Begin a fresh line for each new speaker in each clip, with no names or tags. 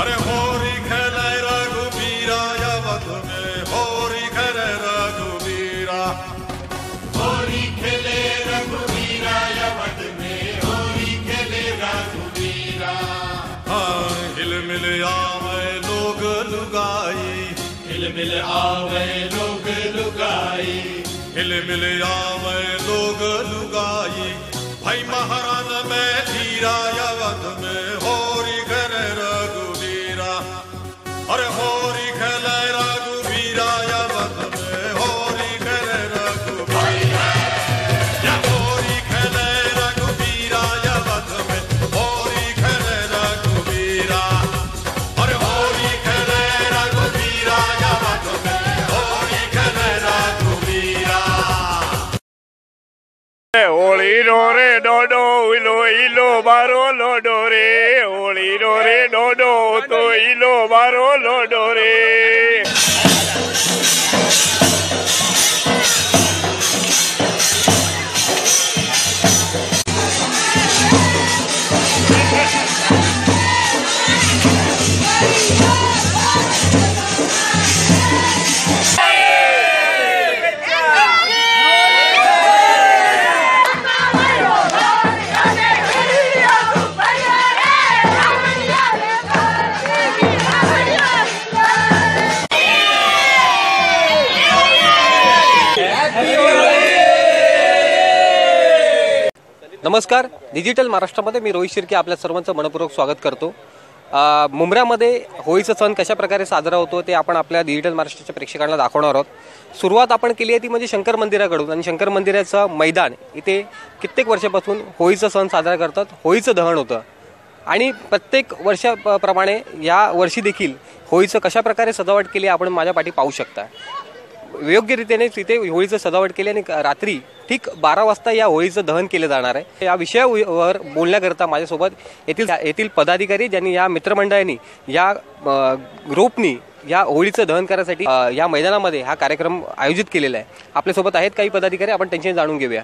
अरे होरी खेले रघुबीरा यवत में होरी खेले रघुबीरा।
होरी खेले रघुवीरा यवत में होरी खेले रघुवीरा
हाँ हिल मिल आवे लोग लुगाई।
हिल मिल आवे लोग लुगाई।
हिल मिल आवे लोग लुगाई। भाई महारान
Lord oh,
नमस्कार. डिजिटल महाराष्ट्रामध्ये मी रोहित शिर्के आपल्या सर्वांचं मनपूर्वक स्वागत करतो. मुंब्रामध्ये होळीचा सण कशा प्रकारे साजरा होतो ते आपण आपल्या डिजिटल महाराष्ट्राच्या प्रेक्षकांना दाखवणार आहोत. सुरुवात आपण केली आहे ती म्हणजे शंकर मंदिराकडून आणि शंकर मंदिराचं मैदान इथे कित्येक वर्षापासून होळीचा सण साजरा करतात होळीचं दहन होतं. आणि प्रत्येक वर्षाप्रमाणे या वर्षी देखील होळीचं कशा प्रकारे सजावट केली आपण माझ्या पाठी पाहू शकता. योग्य रीतीने तिथे होळीचं सजावट केली आणि रात्री ठीक बारा वाजता या होळीचं दहन केलं जाणार आहे. या विषयावर बोलण्याकरता माझ्यासोबत येथील येथील पदाधिकारी ज्यांनी या मित्रमंडळांनी या ग्रुपनी या होळीचं दहन करण्यासाठी या मैदानामध्ये हा कार्यक्रम आयोजित केलेला आहे. आपल्यासोबत आहेत काही पदाधिकारी आपण त्यांच्याशी जाणून घेऊया.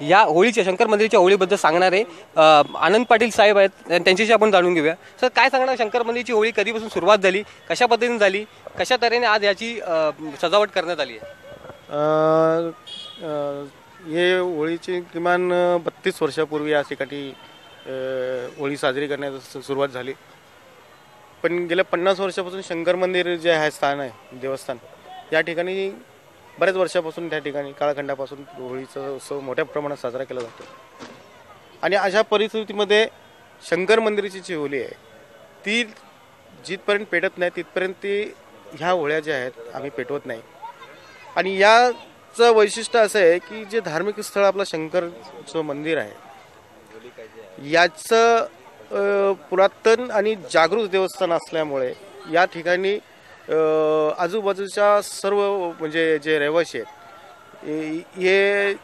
या होळीच्या शंकर मंदिरच्या होळीबद्दल सांगणारे आनंद पाटील साहेब आहेत. त्यांच्याशी आपण जाणून घेऊया. सर काय सांगणार? शंकर मंदिरची होळी कधीपासून सुरुवात झाली? कशा पद्धतीने झाली? कशा तऱ्हेने आज याची सजावट करण्यात आली आहे?
हे होळीची किमान बत्तीस वर्षापूर्वी या ठिकाणी होळी साजरी करण्यास सुरुवात झाली. पण गेल्या पन्नास वर्षापासून शंकर मंदिर जे आहे स्थान आहे देवस्थान या ठिकाणी बऱ्याच वर्षापासून त्या ठिकाणी काळखंडापासून होळीचा उत्सव मोठ्या प्रमाणात साजरा केला जातो. आणि अशा परिस्थितीमध्ये शंकर मंदिराची जी होळी आहे ती जिथपर्यंत पेटत नाही तिथपर्यंत ती ह्या होळ्या ज्या आहेत आम्ही पेटवत नाही. आणि याचं वैशिष्ट्य असं आहे की जे धार्मिक स्थळ आपलं शंकरचं मंदिर आहे याचं पुरातन आणि जागृत देवस्थान असल्यामुळे या ठिकाणी आजूबाजूच्या सर्व म्हणजे जे रहिवासी आहेत हे-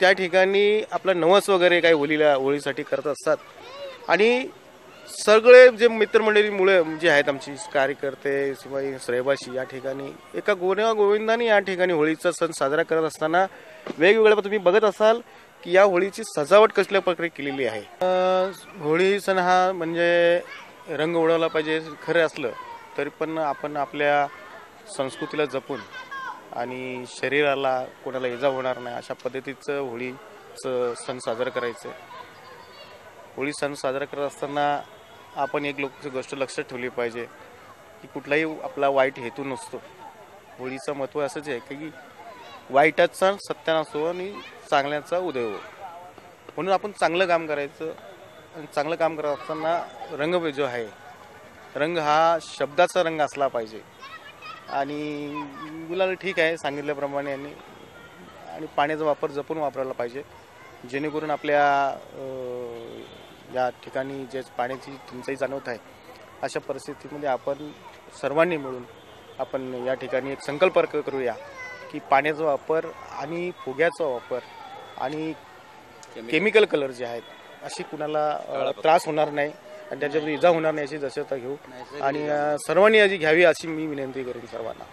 त्या ठिकाणी आपला नवस वगैरे काही होळीला होळीसाठी करत असतात. आणि सगळे जे मित्रमंडळीमुळे जे आहेत आमची कार्यकर्ते किंवा रहिवासी या ठिकाणी एका गोन्या गोविंदाने या ठिकाणी होळीचा सण साजरा करत असताना वेगवेगळ्या तुम्ही बघत असाल की या होळीची सजावट कसल्या प्रकारे केलेली आहे. होळी सण हा म्हणजे रंग उडवला पाहिजे खरं असलं. तरी पण आपण आपल्या संस्कृतीला जपून आणि शरीराला कोणाला इजा होणार नाही अशा पद्धतीचं होळीचं सण साजरं करायचं होळी सण साजरा करत असताना आपण एक लोक गोष्ट लक्षात ठेवली पाहिजे की कुठलाही आपला वाईट हेतू नसतो. होळीचं महत्त्व असंच आहे की वाईटाचा सत्या नसतो आणि चांगल्याचा उदय हो म्हणून आपण चांगलं काम करायचं आणि चांगलं काम करत असताना रंग जो आहे रंग हा शब्दाचा रंग असला पाहिजे. आणि गुलाल ठीक आहे सांगितल्याप्रमाणे यांनी आणि पाण्याचा वापर जपून वापरायला पाहिजे. जेणेकरून आपल्या या ठिकाणी जे पाण्याची टंचाई जाणवत आहे अशा परिस्थितीमध्ये आपण सर्वांनी मिळून आपण या ठिकाणी एक संकल्प करूया की पाण्याचा वापर आणि फुग्याचा वापर आणि केमिकल कलर जे आहेत अशी कुणाला त्रास होणार नाही. आणि त्याच्यामध्ये इजा होणार नाही याची दक्षता घेऊ. आणि सर्वांनी याची घ्यावी अशी मी विनंती करेन सर्वांना.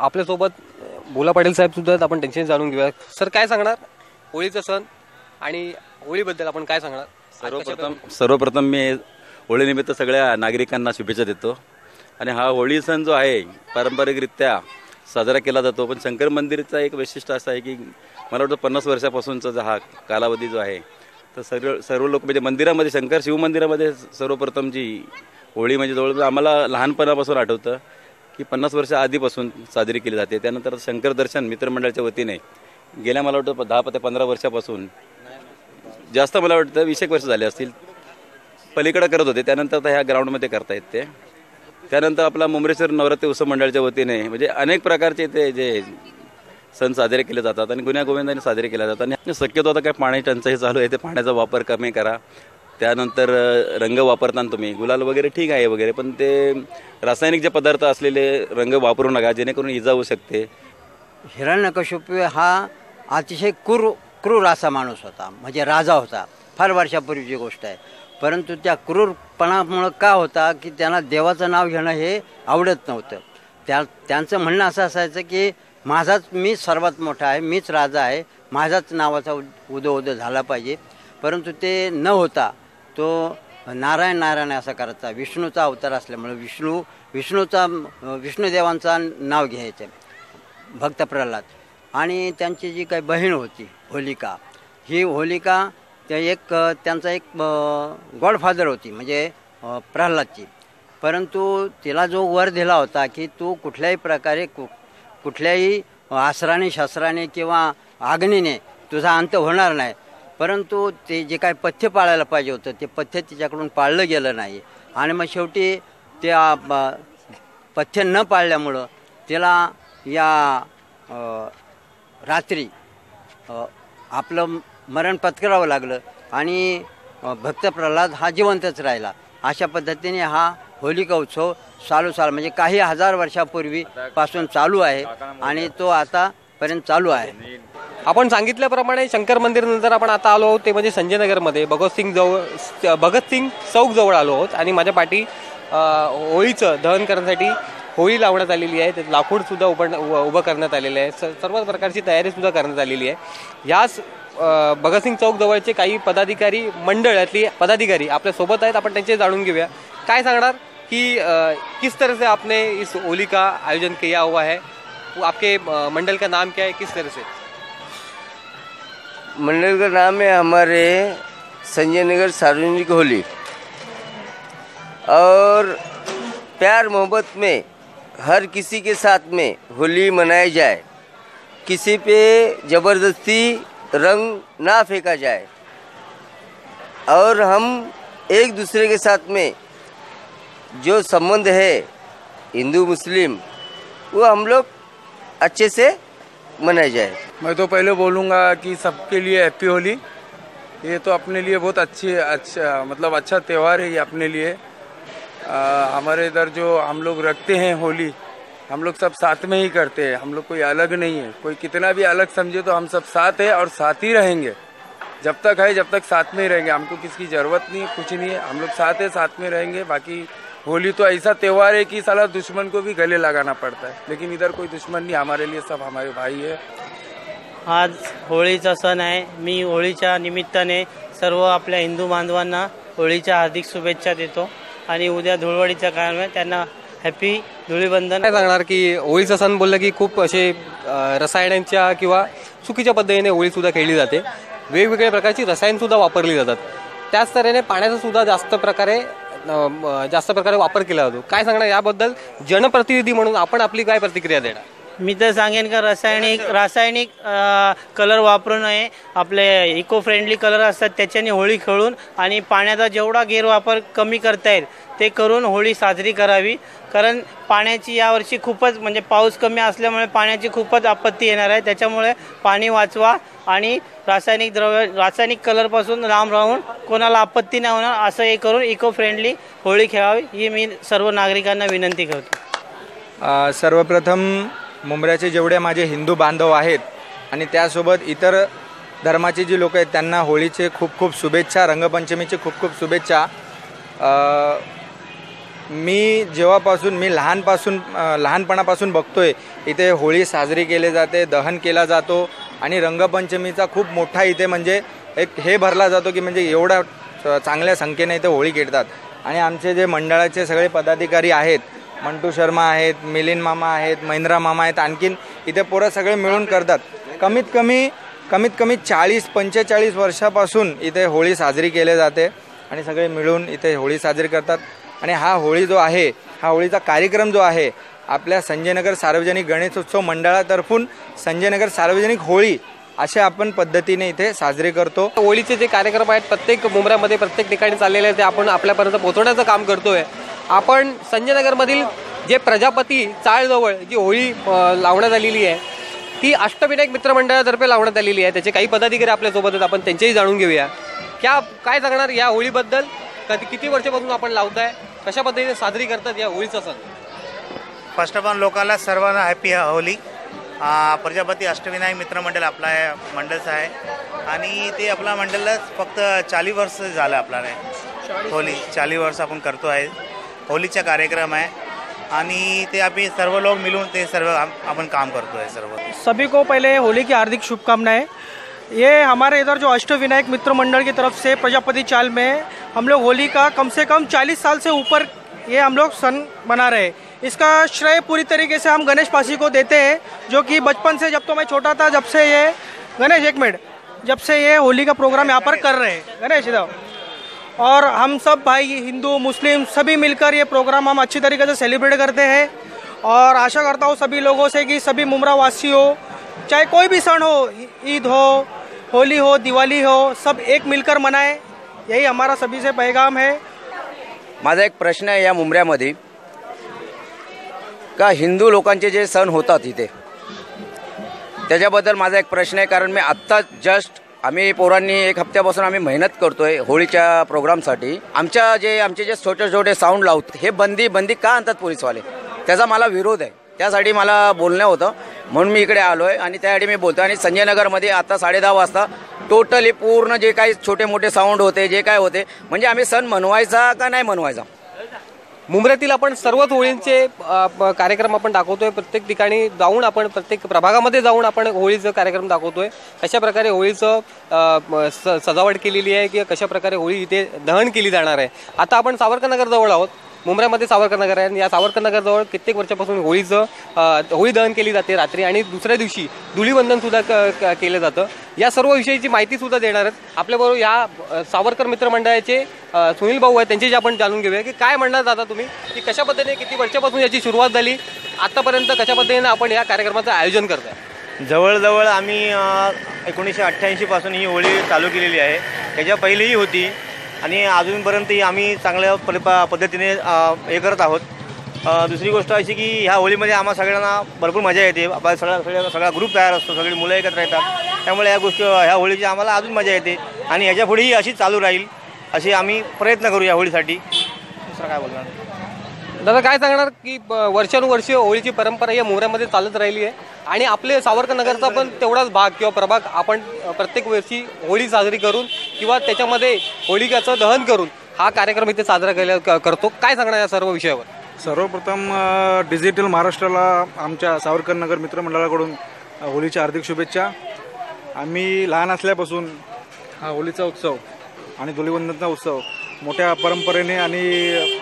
आपल्यासोबत बोला पाटील साहेब सुद्धा. आपण त्यांच्याशी जाणून घेऊया. सर काय सांगणार? होळीचा सण आणि होळीबद्दल आपण काय सांगणार?
सर्वप्रथम सर्वप्रथम मी होळीनिमित्त सगळ्या नागरिकांना शुभेच्छा देतो. आणि हा होळी सण जो आहे पारंपरिकरित्या साजरा केला जातो. पण शंकर मंदिरचा एक वैशिष्ट्य असं आहे की मला वाटतं पन्नास वर्षापासूनचा जो हा कालावधी जो आहे तर सर्व सर्व लोक म्हणजे मंदिरामध्ये शंकर शिवमंदिरामध्ये सर्वप्रथम जी होळी म्हणजे जवळजवळ आम्हाला लहानपणापासून आठवतं की पन्नास वर्ष आधीपासून साजरी केली जाते. त्यानंतर शंकर दर्शन मित्रमंडळाच्या वतीने गेल्या मला वाटतं दहा ते पंधरा वर्षापासून जास्त मला वाटतं वीस एक वर्ष झाले असतील. पलीकडे करत होते. त्यानंतर आता ह्या ग्राउंडमध्ये करतायत ते. त्यानंतर आपला मुंबरेश्वर नवरात्री उत्सव मंडळाच्या वतीने म्हणजे अनेक प्रकारचे ते जे सण साजरे केले जातात आणि गुन्ह्या गोविंदाने साजरे केले जातात. आणि शक्यतो आता काय पाणी टंचाई चालू आहे ते पाण्याचा वापर कमी करा. त्यानंतर रंग वापरताना तुम्ही. गुलाल वगैरे ठीक आहे वगैरे पण ते रासायनिक जे पदार्थ असलेले रंग वापरू नका जेणेकरून इजा होऊ शकते.
हिरण्यकशिपू हा अतिशय क्रूर क्रूर असा माणूस होता. म्हणजे राजा होता. फार वर्षापूर्वीची गोष्ट आहे. परंतु त्या क्रूरपणामुळं का होता की त्यांना देवाचं नाव घेणं हे आवडत नव्हतं. त्या त्यांचं म्हणणं असं असायचं की माझाच मीच सर्वात मोठा आहे मीच राजा आहे माझाच नावाचा उदो उदो झाला पाहिजे. परंतु ते न होता तो नारायण नारायण असा करायचा. विष्णूचा अवतार असल्यामुळे विष्णू विष्णूचा विष्णुदेवांचा नाव घ्यायचं भक्त प्रल्हाद. आणि त्यांची जी काही बहीण होती होलिका ही होलिका त्या एक त्यांचा एक गॉडफादर होती म्हणजे प्रल्हादची. परंतु तिला जो वर दिला होता की तू कुठल्याही प्रकारे कु कुठल्याही आसराने शस्त्राने किंवा आग्नीने तुझा अंत होणार नाही. परंतु ते जे काही पथ्य पाळायला पाहिजे होतं ते पथ्य तिच्याकडून पाळलं गेलं नाही. आणि मग शेवटी त्या पथ्य न पाळल्यामुळं तिला या रात्री आपलं मरण पत्करावं लागलं आणि भक्त प्रल्हाद हा जिवंतच राहिला. अशा पद्धतीने हा होलिका उत्सव चालू चालू म्हणजे काही हजार वर्षापूर्वी पासून चालू आहे आणि तो आतापर्यंत चालू आहे.
आपण सांगितल्याप्रमाणे शंकर मंदिर नंतर आपण आता आलो आहोत ते म्हणजे संजय नगरमध्ये भगतसिंग जवळ भगतसिंग चौक जवळ आलो आहोत आणि माझ्या पाठी होळीचं दहन करण्यासाठी होळी लावण्यात आलेली आहे. त्यात लाकूड सुद्धा उभं उभं करण्यात आलेलं आहे. स- सर्व प्रकारची तयारी सुद्धा करण्यात आलेली आहे. याच भगतसिंग चौक जवळचे काही पदाधिकारी मंडळातली पदाधिकारी आपल्यासोबत आहेत. आपण त्यांचे जाणून घेऊया. काय सांगणार? कि किस तरह से आपने इस होली का आयोजन किया हुआ है? आपके मंडल का नाम क्या है? किस तरह से?
मंडल का नाम है हमारे संजय नगर सार्वजनिक होली। और प्यार मोहब्बत में हर किसी के साथ में होली मनाई जाए। किसी पे ज़बरदस्ती रंग ना फेंका जाए। और हम एक दूसरे के साथ में जो संबंध है हिंदू मुस्लिम वो हम लोग अच्छे से मनाया जाए।
मैं तो पहले बोलूँगा कि सबके लिए हैप्पी होली ये तो अपने लिए बहुत अच्छी अच्छा मतलब अच्छा त्यौहार है ये अपने लिए। आ, हमारे इधर जो हम लोग रखते हैं होली हम लोग सब साथ में ही करते हैं। हम लोग कोई अलग नहीं है। कोई कितना भी अलग समझे तो हम सब साथ है और साथ ही रहेंगे। जब तक है, जब तक साथ में ही रहेंगे। हमको किसकी ज़रूरत नहीं है कुछ नहीं है। हम लोग साथ है, साथ में रहेंगे। बाकी होली तो ऐसा त्यौहार है कि साला दुश्मन को भी गले लगाना पड़ता है। लेकिन इधर कोई दुश्मन नहीं, हमारे लिए सब हमारे भाई है।
आज होळीचा सण आहे. मी होळीच्या निमित्ताने सर्व आपल्या हिंदू बांधवांना होळीच्या हार्दिक शुभेच्छा देतो. उद्या धुळवडीचा आहे त्यांना हॅपी धुळीबंधन
काय सांगणार की होळीचा सण बोललं की खूप असे रसायनांच्या किंवा चुकीच्या पद्धतीने होळी सुद्धा खेळली जाते. वेगवेगळ्या प्रकारची रसायन सुद्धा वापरली जातात. त्याच तऱ्हेने पाण्याचा सुद्धा जास्त प्रकारे जास्त प्रकारे वापर केला जातो. काय सांगणार याबद्दल जनप्रतिनिधी म्हणून आपण आपली काय प्रतिक्रिया देणार?
मी तर सांगेन का रासायनिक रासायनिक कलर वापरू नये. आपले इको फ्रेंडली कलर असतात त्याच्याने होळी खेळून आणि पाण्याचा जेवढा गैरवापर कमी करता येईल ते करून होळी साजरी करावी. कारण पाण्याची यावर्षी खूपच म्हणजे पाऊस कमी असल्यामुळे पाण्याची खूपच आपत्ती येणार आहे. त्याच्यामुळे पाणी वाचवा आणि रासायनिक द्रव्य रासायनिक कलरपासून लांब राहून कोणाला आपत्ती नाही होणार असं हे करून इको फ्रेंडली होळी खेळावी ही मी सर्व नागरिकांना विनंती करतो.
अ, सर्वप्रथम मुंबऱ्याचे जेवढे माझे हिंदू बांधव आहेत आणि त्यासोबत इतर धर्माचे जी लोक आहेत त्यांना होळीचे खूप खूप शुभेच्छा रंगपंचमीचे खूप खूप शुभेच्छा. मी जेव्हापासून मी लहानपासून लहानपणापासून लहानपणापासून बघतोय इथे होळी साजरी केली जाते दहन केला जातो आणि रंगपंचमीचा खूप मोठा इथे म्हणजे एक हे भरला जातो की म्हणजे एवढा चांगल्या संख्येने इथे होळी खेळतात. आणि आमचे जे मंडळाचे सगळे पदाधिकारी आहेत मंटू शर्मा आहेत मिलिंद मामा आहेत महिंद्रा मामा आहेत आणखीन इथे पोरं सगळे मिळून करतात. कमीत कमी कमीत कमी चाळीस पंचेचाळीस वर्षापासून इथे होळी साजरी केली जाते आणि सगळे मिळून इथे होळी साजरी करतात. आणि हा होळी जो आहे हा होळीचा कार्यक्रम जो आहे आपल्या संजयनगर सार्वजनिक गणेशोत्सव मंडळातर्फून संजयनगर सार्वजनिक होळी अशा आपण पद्धतीने इथे साजरे करतो.
होळीचे जे कार्यक्रम आहेत प्रत्येक मुंबऱ्यामध्ये प्रत्येक ठिकाणी चाललेले आहेत ते आपण आपल्यापर्यंत पोहोचवण्याचं काम करतोय. आपण संजयनगरमधील जे प्रजापती चाळजवळ जी होळी लावण्यात आलेली आहे ती अष्टविनायक मित्रमंडळातर्फे लावण्यात आलेली आहे. त्याचे काही पदाधिकारी आपल्यासोबत आहेत आपण त्यांच्याही जाणून घेऊया. क्या काय सांगणार या होळीबद्दल? कधी किती वर्षापासून आपण लावताय? कशा पद्धतीने साजरी करतात या होळीचा सण?
फर्स्ट ऑफ ऑल लोकांना सर्वांना हॅपी होली प्रजापती अष्टविनायक मित्रमंडळ आपला मंडळचं आहे. आणि ते आपला मंडळच फक्त चाळीस वर्ष झालं आपल्याला. होली चाळीस वर्ष आपण करतो आहे. होलीचा कार्यक्रम आहे. आणि ते आम्ही सर्व लोक मिळून ते सर्व आपण काम करतो आहे सर्व.
सभी को पहले होली की हार्दिक शुभकामनाएं। ये हमारे इधर जो अष्टविनायक मित्र मंडल की तरफ से प्रजापति चाल में हम लोग होली का कम से कम 40 साल से ऊपर ये हम लोग सन मना रहे हैं। इसका श्रेय पूरी तरीके से हम गणेश पासी को देते हैं, जो कि बचपन से, जब तो मैं छोटा था, जब से ये, गणेश, एक मिनट, जब से ये होली का प्रोग्राम यहाँ पर कर रहे हैं, गणेश इधर। और हम सब भाई, हिंदू, मुस्लिम, सभी मिलकर ये प्रोग्राम हम अच्छी तरीके से सेलिब्रेट करते हैं। और आशा करता हूँ सभी लोगों से कि सभी मुमरा वासी हो चाहे कोई भी क्षण हो, ईद हो, होली हो, दिवाली हो, सब एक मिलकर मनाएँ। यही हमारा सभी से पैगाम है।
माझा एक प्रश्न आहे या मुंबऱ्यामध्ये. का हिंदू लोकांचे जे सण होतात इथे? त्याच्याबद्दल माझा एक प्रश्न आहे कारण मी आत्ता जस्ट आम्ही पोरांनी एक हप्त्यापासून आम्ही मेहनत करतोय होळीच्या प्रोग्रामसाठी. आमच्या जे आमचे जे छोटे छोटे साऊंड लावत हे बंदी बंदी का आणतात पोलीसवाले? त्याचा मला विरोध आहे. त्यासाठी मला बोलणं होतं. म्हणून मी इकडे आलो आहे आणि त्यासाठी मी बोलतो आणि संजयनगरमध्ये आता साडेदहा वाजता टोटली पूर्ण जे काही छोटे मोठे साऊंड होते जे काय होते म्हणजे आम्ही सण मनवायचा का नाही मनवायचा?
मुंबऱ्यातील आपण सर्वच होळींचे कार्यक्रम आपण दाखवतोय. प्रत्येक ठिकाणी जाऊन आपण प्रत्येक प्रभागामध्ये जाऊन आपण होळीचं कार्यक्रम दाखवतोय. कशा प्रकारे होळीचं स- सजावट केलेली आहे किंवा कशा प्रकारे होळी इथे दहन केली जाणार आहे. आता आपण सावरकरनगर जवळ आहोत. मुंबऱ्यामध्ये सावरकरनगर आहे. आणि या सावरकर नगरजवळ कित्येक वर्षापासून होळीचं होळी दहन केली जाते रात्री आणि दुसऱ्या दिवशी धुलीवंदनसुद्धा क- क- केलं जातं. या सर्व विषयीची माहिती सुद्धा देणार आहेत. आपल्याबरोबर या सावरकर मित्रमंडळाचे सुनील भाऊ आहेत त्यांच्याशी आपण जाणून घेऊया की काय म्हणणार दादा तुम्ही? की कशा पद्धतीने किती वर्षापासून याची सुरुवात झाली? आतापर्यंत कशा पद्धतीने आपण या कार्यक्रमाचं आयोजन करताय?
जवळजवळ आम्ही एकोणीसशे अठ्ठ्याऐंशीपासून ही होळी चालू केलेली आहे. त्याच्या पहिलीही होती. आणि अजूनपर्यंतही आम्ही चांगल्या परि प- पद्धतीने हे करत आहोत. दुसरी गोष्ट अशी की ह्या होळीमध्ये आम्हा सगळ्यांना भरपूर मजा येते. आपला सगळा सगळ्या सगळा ग्रुप तयार असतो सगळी मुलं एकत्र येतात. त्यामुळे या गोष्टी ह्या होळीची आम्हाला अजून मजा येते. आणि ह्याच्या पुढेही अशीच चालू राहील असे आम्ही प्रयत्न करू या होळीसाठी. दुसरं काय बोलणार?
दादा काय सांगणार की वर्षानुवर्ष होळीची परंपरा या मोहऱ्यामध्ये चालत राहिली आहे. आणि आपले सावरकर नगरचा पण तेवढाच भाग किंवा प्रभाग आपण प्रत्येक वर्षी होळी साजरी करून किंवा त्याच्यामध्ये होळीकाचं दहन करून हा कार्यक्रम इथे साजरा केला क- करतो. काय सांगणार या सर्व विषयावर?
सर्वप्रथम डिजिटल महाराष्ट्राला आमच्या सावरकर नगर मित्रमंडळाकडून होळीच्या हार्दिक शुभेच्छा. आम्ही लहान असल्यापासून हा होळीचा उत्सव आणि धुलीवंदनचा उत्सव मोठ्या परंपरेने आणि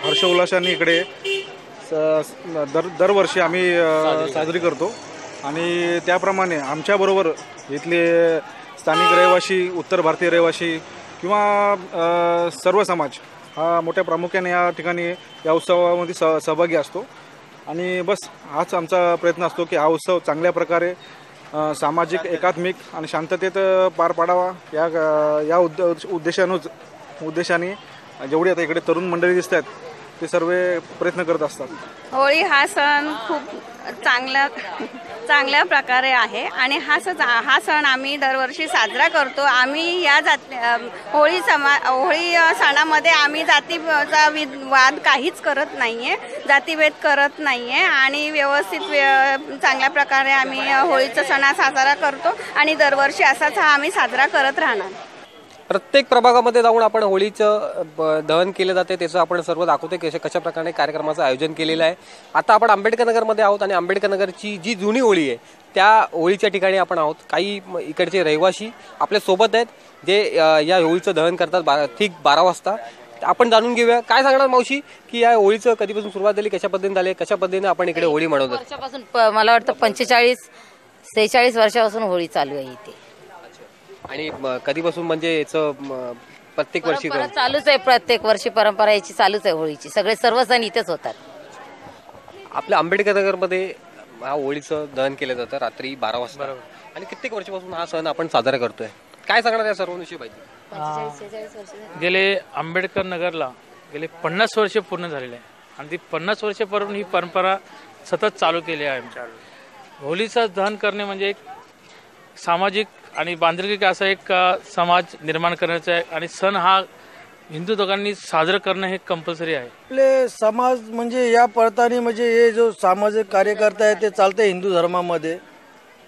हर्षोल्लासाने इकडे स- दर दरवर्षी आम्ही साजरी करतो. आणि त्याप्रमाणे आमच्याबरोबर इथले स्थानिक रहिवासी उत्तर भारतीय रहिवासी किंवा सर्व समाज हा मोठ्या प्रामुख्याने या ठिकाणी या उत्सवामध्ये स सहभागी असतो. आणि बस हाच आमचा प्रयत्न असतो की हा उत्सव चांगल्या प्रकारे सामाजिक एकात्मिक आणि शांततेत पार पाडावा. या या उद्द उद्देशानूच उद्देशाने जेवढी आता इकडे तरुण मंडळी दिसत आहेत ते सर्व प्रयत्न करत असतात.
होळी हा सण खूप चांगला चांगल्या प्रकारे आहे. आणि हा सण हा सण आम्ही दरवर्षी साजरा करतो. आम्ही या जात होळी समा होळी सणामध्ये आम्ही जातीचा विद वाद काहीच करत नाही आहे जातीभेद करत नाही आहे आणि व्यवस्थित व्य- चांगल्या प्रकारे आम्ही होळीचा सण हा साजरा करतो. आणि दरवर्षी असाच हा आम्ही साजरा करत राहणार.
प्रत्येक प्रभागामध्ये जाऊन आपण होळीचं दहन केलं जाते. त्याचं आपण सर्व दाखवतो कशा कशा प्रकारे कार्यक्रमाचं आयोजन केलेलं आहे. आता आपण आंबेडकर नगरमध्ये आहोत आणि आंबेडकर नगरची जी जुनी होळी आहे त्या होळीच्या ठिकाणी आपण आहोत. काही म- इकडचे रहिवासी आपल्यासोबत आहेत जे या होळीचं दहन करतात बारा ठीक बारा वाजता. आपण जाणून घेऊया. काय सांगणार मावशी की या होळीचं कधीपासून सुरुवात झाली कशा पद्धतीने झाली कशा पद्धतीने आपण इकडे होळी
वर्षापासून प- मला वाटतं पंचेचाळीस सेहेचाळीस वर्षापासून होळी चालू आहे इथे.
आणि म, कधीपासून म्हणजे याचं प्रत्येक वर्षी
परंपरा चालूच आहे प्रत्येक वर्षी परंपरा याची चालूच आहे होळीची. सगळे सर्व सण इथेच होतात.
आपल्या आंबेडकर नगरमध्ये हा होळीचं दहन केलं जातं रात्री बारा वाजता. आणि कित्येक वर्षापासून हा सण आपण साजरा करतोय. काय सांगणार या सर्वांविषयी माहिती
गेले आंबेडकर नगरला गेले पन्नास वर्ष पूर्ण झालेले आहे. आणि ती पन्नास वर्षापासून ही परंपरा सतत चालू केली आहे आमच्या. होळीचं दहन करणे म्हणजे एक सामाजिक आणि बांधिलकी असा एक समाज निर्माण करण्याचा आहे आणि सण हा हिंदू दोघांनी साजरं करणं हे कंपल्सरी आहे.
आपले समाज म्हणजे या पडताळणी म्हणजे हे जो सामाजिक कार्यकर्ता आहे ते चालते हिंदू धर्मामध्ये.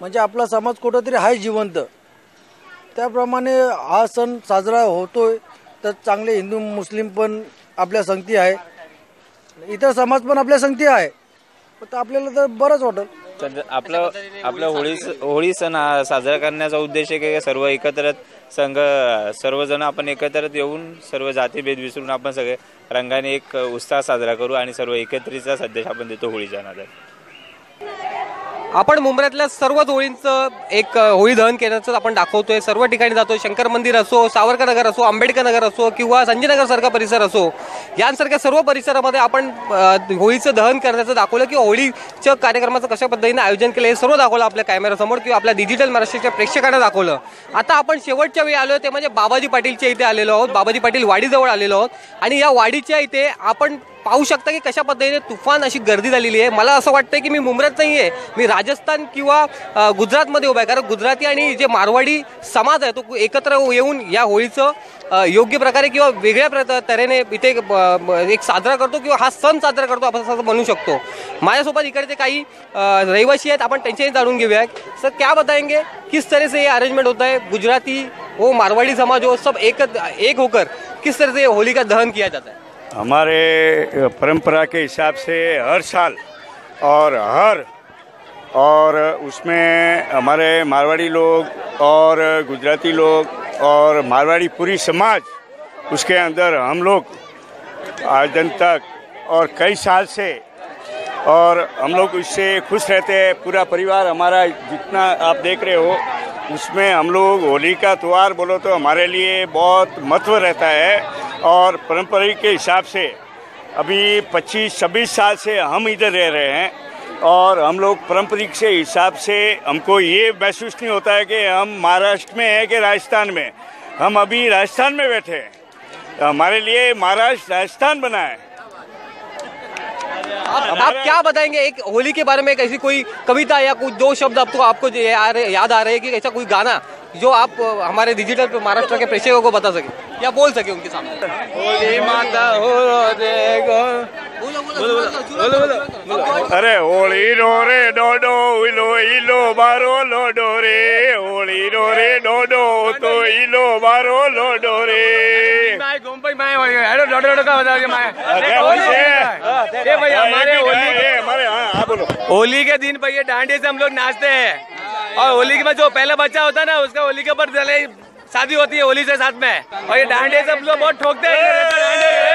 म्हणजे आपला समाज कुठंतरी आहे जिवंत. त्याप्रमाणे हा सण साजरा होतोय. तर चांगले हिंदू मुस्लिम पण आपल्या संगती आहे. इतर समाज पण आपल्या संगती आहे. तर आपल्याला तर बरंच वाटेल.
तर आपलं आपलं होळी होळी सण हा साजरा करण्याचा उद्देश आहे की सर्व एकत्र संघ सर्वजण आपण एकत्रित येऊन सर्व जातीभेद विसरून आपण सगळे रंगाने एक उत्साह साजरा करू आणि सर्व एकत्रीचा संदेश आपण देतो होळीच्या नादात.
आपण मुंबईतल्या सर्वच होळींचं एक होळी दहन केल्याचं आपण दाखवतोय. सर्व ठिकाणी जातो शंकर मंदिर असो सावरकर नगर असो आंबेडकर नगर असो किंवा संजयनगर सारखा परिसर असो यांसारख्या सर्व परिसरामध्ये आपण होळीचं दहन करण्याचं दाखवलं किंवा होळीच्या कार्यक्रमाचं कशा पद्धतीने आयोजन केलं हे सर्व दाखवलं आपल्या कॅमेरासमोर किंवा आपल्या डिजिटल महाराष्ट्राच्या प्रेक्षकांना दाखवलं. आता आपण शेवटच्या वेळी आलो ते म्हणजे बाबाजी पाटीलच्या इथे आलेलो आहोत. बाबाजी पाटील वाडीजवळ आलेलो आहोत. आणि या वाडीच्या इथे आपण पाहू शकता की कशा पद्धतीने तुफान अशी गर्दी झालेली आहे. मला असं वाटतं की मी मुंबईत नाही आहे मी राजस्थान किंवा गुजरातमध्ये उभा आहे. कारण गुजराती आणि जे मारवाडी समाज आहे तो एकत्र येऊन या होळीचं योग्य प्रकारे किंवा वेगळ्या प्र- तऱ्हेने इथे एक साजरा करतो किंवा हा सण साजरा करतो आपण असं म्हणू शकतो. माझ्यासोबत इकडचे काही रहिवासी आहेत. आपण त्यांच्याही जाणून घेऊया. सर क्या बताएंगे? किस तरह से ये अरेंजमेंट होता है? गुजराती हो मारवाड़ी समाज हो सब एक एक होकर किस तरह से होली का दहन किया जाता है?
हमारे परंपरा के हिसाब से हर साल और हर, और उसमें हमारे मारवाड़ी लोग और गुजराती लोग और मारवाड़ी पूरी समाज, उसके अंदर हम लोग आज दिन तक और कई साल से और हम लोग इससे खुश रहते हैं। पूरा परिवार हमारा जितना आप देख रहे हो, उसमें हम लोग होली का त्यौहार बोलो तो हमारे लिए बहुत महत्व रहता है। और परंपरा के हिसाब से अभी 25-26 साल से हम इधर रह रहे हैं और हम लोग पारंपरिक से हिसाब से हमको ये महसूस नहीं होता है कि हम महाराष्ट्र में हैं कि राजस्थान में। हम अभी राजस्थान में बैठे हैं। हमारे लिए महाराष्ट्र राजस्थान बना है।
आप, आप क्या बताएँगे? एक होली के बारे में ऐसी कोई कविता या कुछ दो शब्द आपको आपको याद आ रहे हैं कि ऐसा कोई गाना जो आप हमारे डिजिटल पे महाराष्ट्र के प्रेक्षकों को बता सके या बोल सके उनके सामने।
होली माता हो रे गो।
अरे होळी रो रे डोडो इलो इलो बारो लोडो रे। होळी रो रे डोडो तो इलो बारो लोडो रे।
होली के दिन भैया डांडे से हम लोग नाचते हैं। और होली के बाद जो पहला बच्चा होता है ना, उसका होली के ऊपर शादी होती है होली से साथ में। और ये डांडे सब लोग बहुत ठोकते हैं।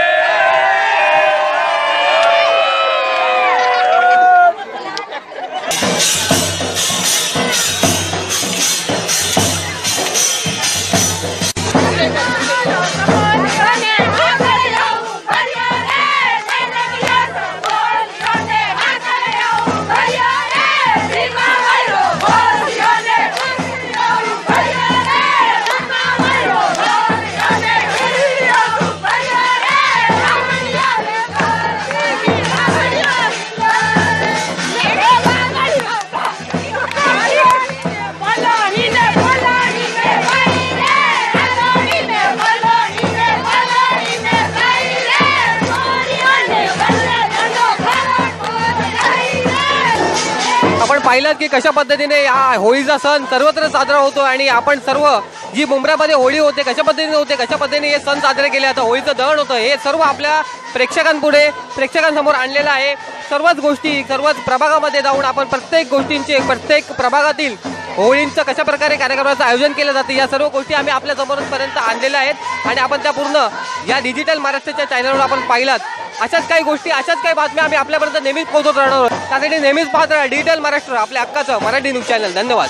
बघितलं की कशा पद्धतीने या होळीचा सण सर्वत्र साजरा होतो आणि आपण सर्व जी मुंबईमध्ये होळी होते कशा पद्धतीने होते कशा पद्धतीने हे सण साजरे केले जातात होळीचं दहन होतं हे सर्व आपल्या प्रेक्षकांपुढे प्रेक्षकांसमोर आणलेलं आहे. सर्वच गोष्टी सर्वच प्रभागामध्ये जाऊन आपण प्रत्येक गोष्टींचे प्रत्येक प्रभागातील होळींचं कशा प्रकारे कार्यक्रमाचं आयोजन केलं जातं या सर्व गोष्टी आम्ही आपल्या समोरपर्यंत आणलेल्या आहेत. आणि आपण त्या पूर्ण या डिजिटल महाराष्ट्राच्या चॅनलवर आपण पाहिलात. अशाच काही गोष्टी अशाच काही बातम्या आम्ही आपल्यापर्यंत नेहमीच पोहोचत राहणार आहोत. त्यासाठी नेहमीच पाहत राहा. डिजिटल महाराष्ट्र, आपल्या हक्काचं मराठी न्यूज़ चॅनल धन्यवाद.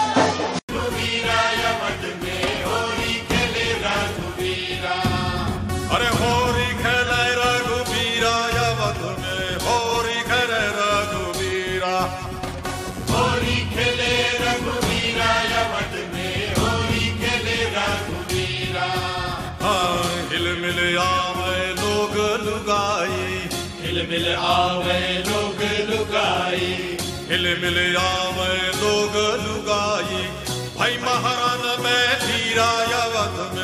मिल आवे लोग लुगाई. हिलमिल आवे लोग लुगाई। हिलमिल आवे लोग लुगाई। भाई महारान में धीरा यावत में